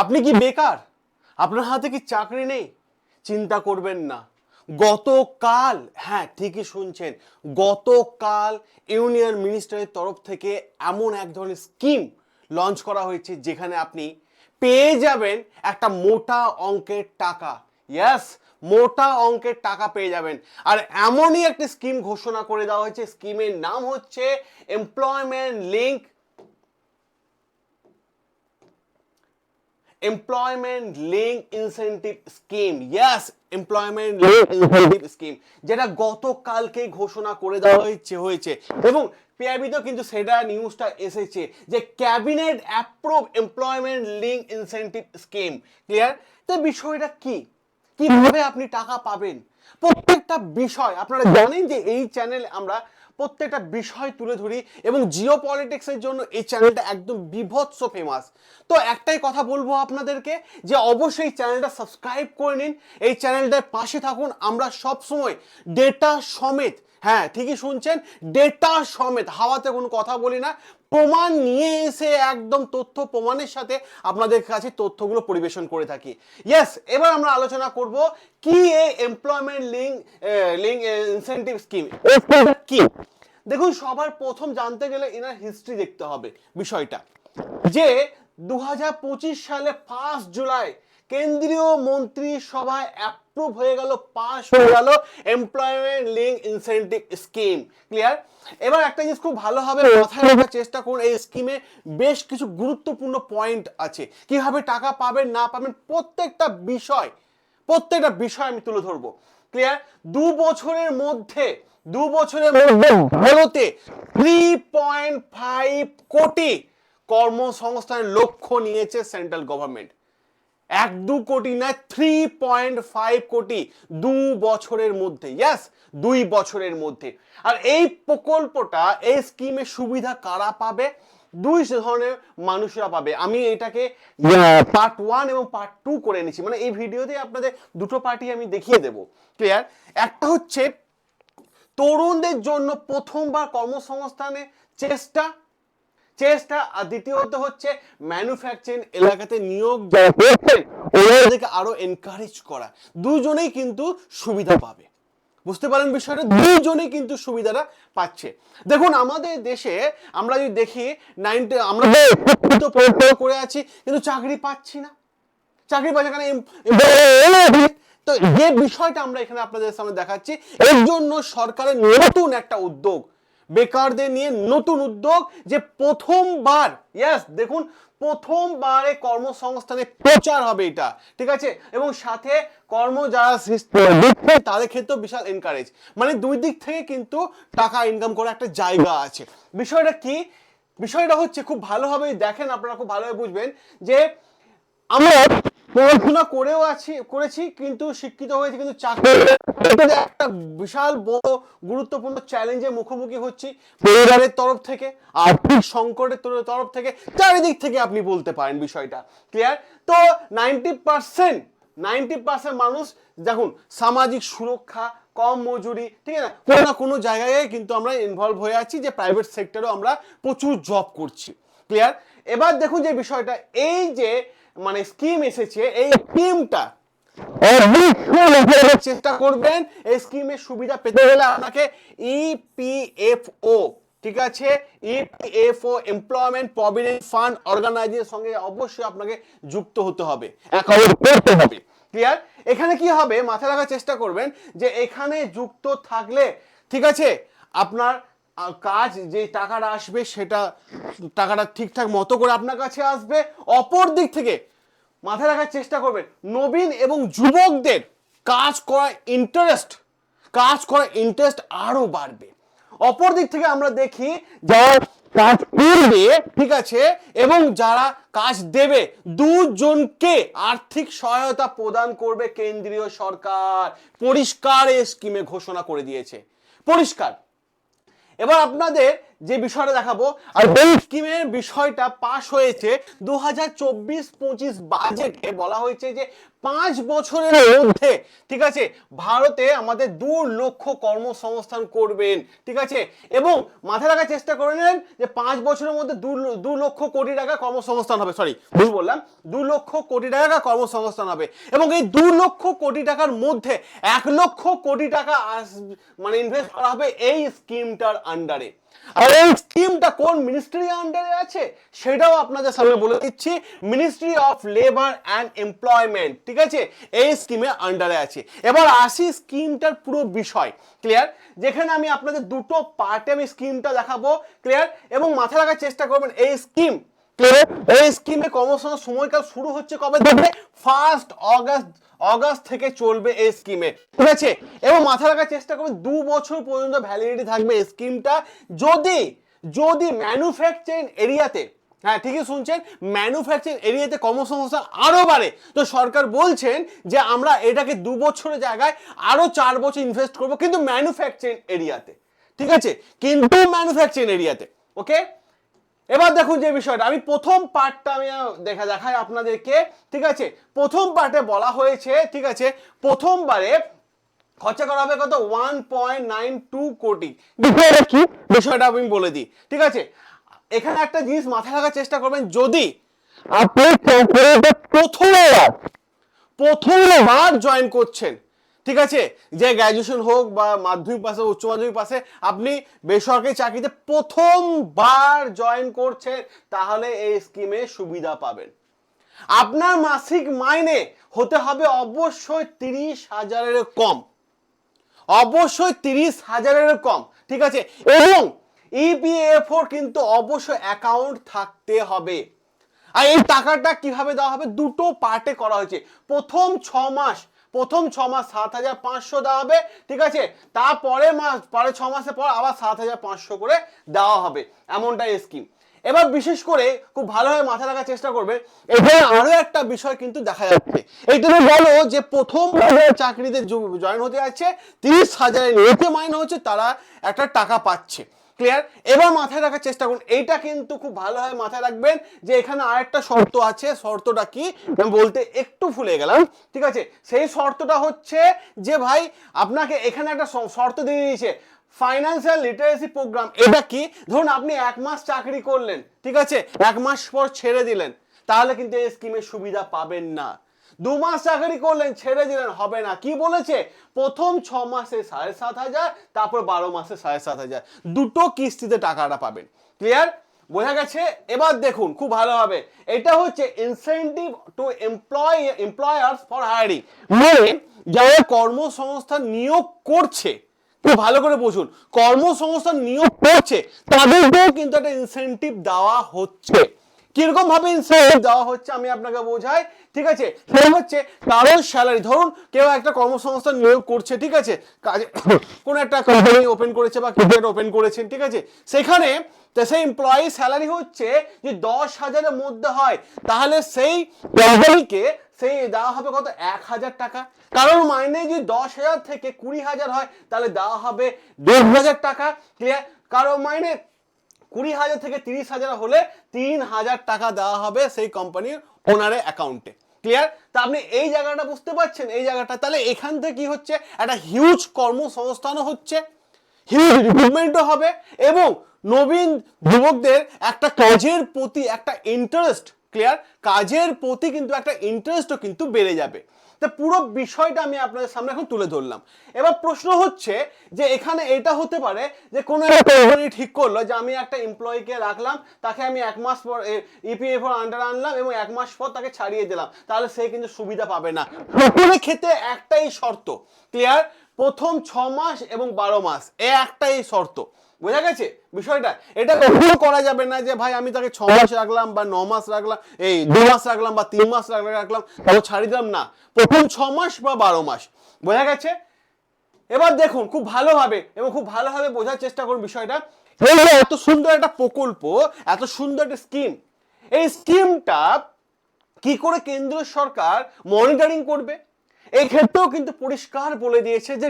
আপনি কি বেকার? আপনার হাতে কি চাকরি নেই? চিন্তা করবেন না। গতকাল হ্যাঁ ঠিকই শুনছেন, গতকাল ইউনিয়ন মিনিস্টারের তরফ থেকে এমন এক ধরনের স্কিম লঞ্চ করা হয়েছে যেখানে আপনি পেয়ে যাবেন একটা মোটা অঙ্কের টাকা। ইয়াস মোটা অঙ্কের টাকা পেয়ে যাবেন। আর এমনই একটা স্কিম ঘোষণা করে দেওয়া হয়েছে। স্কিমের নাম হচ্ছে employment link employment link incentive scheme ইয়াস এমপ্লয়মেন্ট লিঙ্ক ইনসেন্টিভ স্কিম যেটা গতকালকে ঘোষণা করে দেওয়া হয়েছে হয়েছে। এবং পিআইবিতেও কিন্তু সেটা নিউজটা এসেছে যে cabinet approve employment link incentive scheme clear তো বিষয়টা কি? কীভাবে আপনি টাকা পাবেন? প্রত্যেকটা বিষয় আপনারা জানেন যে এই চ্যানেলে আমরা প্রত্যেকটা বিষয় তুলে ধরি এবং জিও পলিটিক্সের জন্য এই চ্যানেলটা একদম বিভৎস ফেমাস তো একটাই কথা বলব আপনাদেরকে যে অবশ্যই চ্যানেলটা সাবস্ক্রাইব করে নিন, এই চ্যানেলটার পাশে থাকুন। আমরা সবসময় ডেটা সমেত হ্যাঁ ঠিকই শুনছেন ডেটা সমেত, হাওয়াতে কোনো কথা বলি না। প্রমাণ নিয়ে এসে একদম তথ্য প্রমাণের সাথে আপনাদের কাছে তথ্যগুলো পরিবেশন করে থাকি। ইয়েস এবার আমরা আলোচনা করব কি এই employment link link incentive scheme কি? দেখুন, সবার প্রথম জানতে গেলে এনার হিস্ট্রি দেখতে হবে বিষয়টা। যে দু হাজার পঁচিশ সালে ফার্স্ট জুলাই কেন্দ্রীয় মন্ত্রিসভায় অ্যাপ্রুভ হয়ে গেল পাস হয়ে গেল employment link incentive scheme clear এবার একটা জিনিস খুব ভালোভাবে মাথায় রাখার চেষ্টা করুন এই স্কিমে বেশ কিছু গুরুত্বপূর্ণ পয়েন্ট আছে। কীভাবে টাকা পাবেন না পাবেন প্রত্যেকটা বিষয় প্রত্যেকটা বিষয় আমি তুলে ধরবো ক্লিয়ার দু বছরের মধ্যে দু বছরের মধ্যে ভারতে থ্রি পয়েন্ট ফাইভ কোটি কর্মসংস্থানের লক্ষ্য নিয়েছে সেন্ট্রাল গভর্নমেন্ট এক দু কোটি না থ্রি পয়েন্ট ফাইভ কোটি দু বছরের মধ্যে ইয়াস দুই বছরের মধ্যে। আর এই প্রকল্পটা এই স্কিমের সুবিধা কারা পাবে? দুই ধরনের মানুষরা পাবে। আমি এটাকে পার্ট ওয়ান এবং পার্ট টু করে নিচ্ছি মানে এই ভিডিওতে আপনাদের দুটো পার্টি আমি দেখিয়ে দেবো। ক্লিয়ার একটা হচ্ছে তরুণদের জন্য প্রথমবার কর্মসংস্থানে চেষ্টা চেষ্টা, আর দ্বিতীয়ত হচ্ছে ম্যানুফ্যাকচারিং এলাকাতে নিয়োগ যারা আরও এনকারেজ করা দুজনেই কিন্তু সুবিধা পাবে। বুঝতে পারেন বিষয়টা? দুজনেই কিন্তু সুবিধাটা পাচ্ছে। দেখুন, আমাদের দেশে আমরা যদি দেখি নাইনটি আমরা পড়াশোনা করে আছি, কিন্তু চাকরি পাচ্ছি না। চাকরি পাচ্ছে এখানে তো যে বিষয়টা আমরা এখানে আপনাদের সামনে দেখাচ্ছি, এর জন্য সরকারের নতুন একটা উদ্যোগ বেকারদের নিয়ে নতুন উদ্যোগ যে প্রথমবার ইয়াস দেখুন, প্রথমবারে কর্মসংস্থানে প্রচার হবে এটা, ঠিক আছে? এবং সাথে কর্ম যারা সৃষ্টি তাদের ক্ষেত্রেও বিশাল এনকারেজ মানে দুই দিক থেকে কিন্তু টাকা ইনকাম করার একটা জায়গা আছে। বিষয়টা কি? বিষয়টা হচ্ছে, খুব ভালোভাবে দেখেন, আপনারা খুব ভালোভাবে বুঝবেন যে আমরা পড়াশোনা করেও আছি, করেছি, কিন্তু শিক্ষিত হয়েছি, কিন্তু চাকরি একটা বিশাল বড়, গুরুত্বপূর্ণ চ্যালেঞ্জের মুখোমুখি হচ্ছি পরিবারের তরফ থেকে, আর্থিক সংকটের তরফ থেকে, চারিদিক থেকে আপনি বলতে পারেন বিষয়টা। ক্লিয়ার তো নাইনটি পার্সেন্ট নাইনটি পার্সেন্ট মানুষ, দেখুন, সামাজিক সুরক্ষা, কম মজুরি, ঠিক আছে? কোনো না কোনো জায়গায় কিন্তু আমরা ইনভলভ হয়ে আছি যে প্রাইভেট সেক্টরেও আমরা প্রচুর জব করছি। ক্লিয়ার এবার দেখুন যে বিষয়টা, এই যে মানে স্কিম এসেছে এই স্কিমটা চেষ্টা করবেন এই স্কিমের সুবিধা পেতে গেলে আপনাকে E ইপিএফও ঠিক আছে? E EPFO employment provident fund অর্গানাইজের সঙ্গে অবশ্যই আপনাকে যুক্ত হতে হবে। অ্যাকাউন্ট করতে হবে। ক্লিয়ার এখানে কি হবে? মাথায় রাখার চেষ্টা করবেন যে এখানে যুক্ত থাকলে ঠিক আছে? আপনার কাজ যে টাকাটা আসবে সেটা টাকাটা ঠিকঠাক মতো করে আপনার কাছে আসবে, অপর দিক থেকে মাথায় রাখার চেষ্টা করবেন, নবীন এবং যুবকদের কাজ করার ইন্টারেস্ট কাজ করার ইন্টারেস্ট আরও বাড়বে। অপর দিক থেকে আমরা দেখি যারা কাজ করবে, ঠিক আছে, এবং যারা কাজ দেবে, দুজনকে আর্থিক সহায়তা প্রদান করবে কেন্দ্রীয় সরকার। পরিষ্কার এই স্কিমে ঘোষণা করে দিয়েছে। পরিষ্কার। এবার আপনাদের যে বিষয়টা দেখাবো আর এই স্কিমের বিষয়টা পাশ হয়েছে দু হাজার চব্বিশ পঁচিশ বাজেটে বলা হয়েছে যে পাঁচ বছরের মধ্যে ঠিক আছে ভারতে আমাদের দু লক্ষ কর্মসংস্থান করবেন ঠিক আছে? এবং মাথায় রাখার চেষ্টা করে নেন যে পাঁচ বছরের মধ্যে দু দু লক্ষ কোটি টাকা কর্মসংস্থান হবে সরি ভুল বললাম দু লক্ষ কোটি টাকা কর্মসংস্থান হবে। এবং এই দু লক্ষ কোটি টাকার মধ্যে এক লক্ষ কোটি টাকা আস- মানে ইনভেস্ট করা হবে এই স্কিমটার আন্ডারে আর এই স্কিমটা কোন মিনিস্ট্রি আন্ডারে আছে, সেটাও আপনাদের সামনে বলে দিচ্ছি। Ministry of labour and employment ঠিক আছে? এই স্কিমের আন্ডারে আছে। এবার আসি স্কিমটার পুরো বিষয় ক্লিয়ার যেখানে আমি আপনাদের দুটো পার্টে আমি স্কিমটা দেখাবো ক্লিয়ার এবং মাথায় রাখার চেষ্টা করবেন, এই স্কিম ক্লিয়ার এই স্কিমে কর্মসংস্থান সময়কাল শুরু হচ্ছে কবে থেকে ফার্স্ট অগাস্ট অগাস্ট থেকে চলবে এই স্কিমে ঠিক আছে? এবং মাথায় রাখার চেষ্টা করবেন দু বছর পর্যন্ত ভ্যালিডিটি থাকবে এই স্কিমটা যদি যদি ম্যানুফ্যাকচারিং এরিয়াতে হ্যাঁ ঠিকই শুনছেন ম্যানুফ্যাকচারিং এরিয়াতে কর্মসংস্থান আরও বাড়ে, তো সরকার বলছেন যে আমরা এটাকে দু বছরের জায়গায় আরও চার বছর ইনভেস্ট করব, কিন্তু ম্যানুফ্যাকচারিং এরিয়াতে ঠিক আছে? কিন্তু ম্যানুফ্যাকচারিং এরিয়াতে ওকে এবার দেখুন যে বিষয়টা, আমি প্রথম পার্টটা আমি দেখা দেখাই আপনাদেরকে, ঠিক আছে? প্রথম পার্টে বলা হয়েছে, ঠিক আছে? প্রথমবারে খরচা করা হবে কত? ওয়ান পয়েন্ট নাইন টু কোটি। বিষয়টা কি? বিষয়টা আমি বলে দিই, ঠিক আছে? এখানে একটা জিনিস মাথায় রাখার চেষ্টা করবেন, যদি আপনি প্রথমবার প্রথমবার জয়েন করছেন ঠিক আছে? যে গ্র্যাজুয়েশন হোক বা মাধ্যমিক পাশে, উচ্চ মাধ্যমিক পাশে আপনি বেসরকারি চাকরিতে প্রথমবার জয়েন করছেন, তাহলে এই স্কিমে সুবিধা পাবেন। আপনার মাসিক মাইনে হতে হবে অবশ্যই তিরিশ হাজারের কম। অবশ্যই তিরিশ হাজারের কম, ঠিক আছে? এবং E ইপিএফওর কিন্তু অবশ্যই অ্যাকাউন্ট থাকতে হবে। আর এই টাকাটা কীভাবে দেওয়া হবে? দুটো পার্টে করা হয়েছে। প্রথম ছ মাস প্রথম ছ মাস সাত হাজার পাঁচশো দেওয়া হবে, ঠিক আছে? তারপরে মাস পরে ছ মাসের পর আবার সাত হাজার পাঁচশো করে দেওয়া হবে, এমনটাই স্কিম এবার বিশেষ করে খুব ভালোভাবে মাথা রাখার চেষ্টা করবে। এখানে আরও একটা বিষয় কিন্তু দেখা যাচ্ছে। এই তুমি বলো যে প্রথম চাকরিতে জয়েন হতে যাচ্ছে, তিরিশ হাজারের নিচে মাইনে হচ্ছে, তারা একটা টাকা পাচ্ছে। ক্লিয়ার এবার মাথায় রাখার চেষ্টা করুন। এইটা কিন্তু খুব ভালোভাবে মাথায় রাখবেন যে এখানে আরেকটা শর্ত আছে। শর্তটা কি? বলতে একটু ভুলে গেলাম। ঠিক আছে? সেই শর্তটা হচ্ছে যে ভাই, আপনাকে এখানে একটা শর্ত দিয়ে দিয়েছে। ফাইন্যান্সিয়াল লিটারেসি প্রোগ্রাম এটা কি? ধরুন আপনি এক মাস চাকরি করলেন। ঠিক আছে? এক মাস পর ছেড়ে দিলেন। তাহলে কিন্তু এই স্কিমের সুবিধা পাবেন না। দু মাস চাকরি করলেন, ছেড়ে দিলেন, হবে না। কি বলেছে? প্রথম ছ মাসে সাড়ে সাত হাজার, তারপর বারো মাসে সাড়ে সাত হাজার। দুটো কিস্তিতে টাকাটা পাবেন। ক্লিয়ার বোঝা গেছে? এবার দেখুন, খুব ভালো হবে। এটা হচ্ছে incentive to employ employers for hiring মানে যারা কর্মসংস্থান নিয়োগ করছে, খুব ভালো করে বুঝুন কর্মসংস্থান নিয়োগ করছে, তাদেরকেও কিন্তু একটা ইনসেন্টিভ দেওয়া হচ্ছে। কীরকম ভাবে ইনসেন্টিভ দেওয়া হচ্ছে আমি আপনাকে বোঝাই ঠিক আছে? সেটা হচ্ছে কারোর স্যালারি ধরুন কেউ একটা কর্মসংস্থান নিয়োগ করছে ঠিক আছে? কাজে কোন একটা কোম্পানি ওপেন করেছে বা কিছু একটা ওপেন করেছেন ঠিক আছে? সেখানে তো সেই এমপ্লয়ি স্যালারি হচ্ছে যে দশ হাজারের মধ্যে হয়। তাহলে সেই কোম্পানিকে সেই দেওয়া হবে কত? এক হাজার টাকা। কারণ মাইনে যদি দশ হাজার থেকে কুড়ি হাজার হয় তাহলে দেওয়া হবে দেড় হাজার টাকা ক্লিয়ার কারণ মাইনে কুড়ি হাজার থেকে তিরিশ হাজার হলে তিন হাজার টাকা দেওয়া হবে সেই কোম্পানির ওনারের অ্যাকাউন্টে ক্লিয়ার তা আপনি এই জায়গাটা বুঝতে পারছেন? এই জায়গাটা। তাহলে এখান থেকে কি হচ্ছে? একটা হিউজ কর্মসংস্থানও হচ্ছে। হিউজ রিক্রুটমেন্টও হবে এবং নবীন যুবকদের একটা কাজের প্রতি একটা ইন্টারেস্ট ক্লিয়ার কাজের প্রতি কিন্তু একটা ইন্টারেস্টও কিন্তু বেড়ে যাবে। তা পুরো বিষয়টা আমি আপনাদের সামনে এখন তুলে ধরলাম। এবার প্রশ্ন হচ্ছে যে এখানে এটা হতে পারে যে কোনো একটা ঠিক করল যে আমি একটা এমপ্লয়িকে রাখলাম, তাকে আমি এক মাস পর ইপিএফ আন্ডার আনলাম এবং এক মাস পর তাকে ছাড়িয়ে দিলাম। তাহলে সে কিন্তু সুবিধা পাবে না। সকলের ক্ষেত্রে একটাই শর্ত ক্লিয়ার প্রথম ছ মাস এবং বারো মাস, এ একটাই শর্ত। বোঝা গেছে? বিষয়টা? এটা কখনো করা যাবে না যে ভাই আমি তাকে ছ মাস রাখলাম বা ন মাস রাখলাম এই দু মাস রাখলাম বা তিন মাস রাখলাম তারপর ছাড়িয়ে দিলাম। না। প্রথম ছ মাস বা বারো মাস। বোঝা গেছে? এবার দেখুন খুব ভালোভাবে এবং খুব ভালোভাবে বোঝার চেষ্টা করুন বিষয়টা। এত সুন্দর একটা প্রকল্প এত সুন্দর একটা স্কিম এই স্কিমটা কি করে কেন্দ্র সরকার মনিটরিং করবে? এই ক্ষেত্রেও কিন্তু পরিষ্কার বলে দিয়েছে যে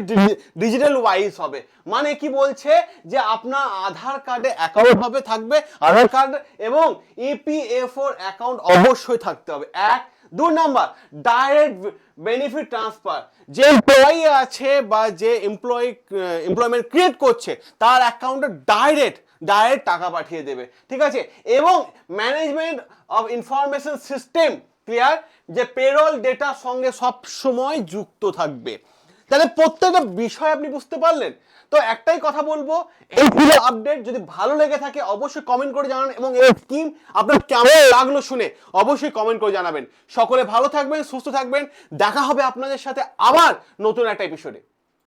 ডিজিটাল ওয়াইজ হবে। মানে কি বলছে? যে আপনার আধার কার্ডে অ্যাকাউন্ট হবে, থাকবে। আধার কার্ড এবং ইপিএফওর অ্যাকাউন্ট অবশ্যই থাকতে হবে। এক, দুই নাম্বার ডাইরেক্ট বেনিফিট ট্রান্সফার যে এমপ্লয়ি আছে বা যে এমপ্লয়ি এমপ্লয়মেন্ট ক্রিয়েট করছে, তার অ্যাকাউন্টে ডাইরেক্ট ডাইরেক্ট টাকা পাঠিয়ে দেবে। ঠিক আছে? এবং management of information system clear যে পেরোল ডেটা সঙ্গে সব সময় যুক্ত থাকবে। তাহলে প্রত্যেকটা বিষয় আপনি বুঝতে পারলেন? তো একটাই কথা বলব, এই পুরো আপডেট যদি ভালো লেগে থাকে, অবশ্যই কমেন্ট করে জানান এবং এই স্কিম আপনার কেমন লাগল শুনে অবশ্যই কমেন্ট করে জানাবেন। সকলে ভালো থাকবেন, সুস্থ থাকবেন, দেখা হবে আপনাদের সাথে আবার নতুন একটা এপিসোডে